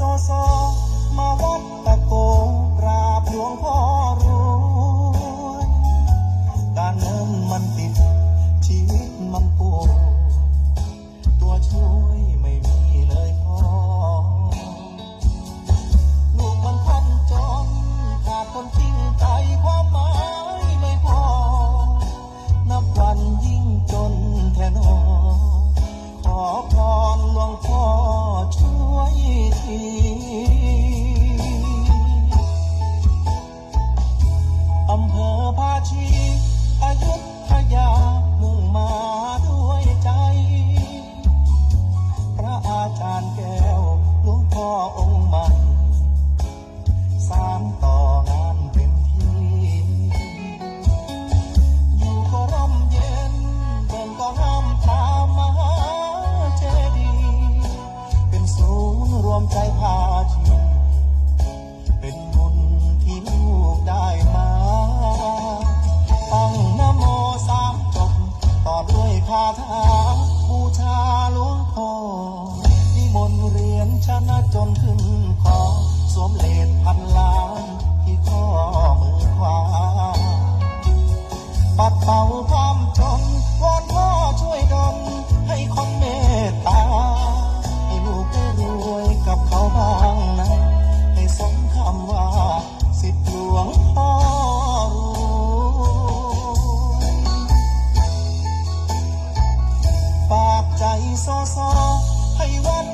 សសមកវត្ត นะจนขึ้นคอสวมเลดพันล้านที่ข้อมือขวา ปัดเป่าความจนวอนพ่อช่วยดลให้คนเมตตา ให้ลูกได้รวยกับเขาบ้างนะ ให้สมคำว่าสิทธิหลวงพ่อปากใจซโซให้วัด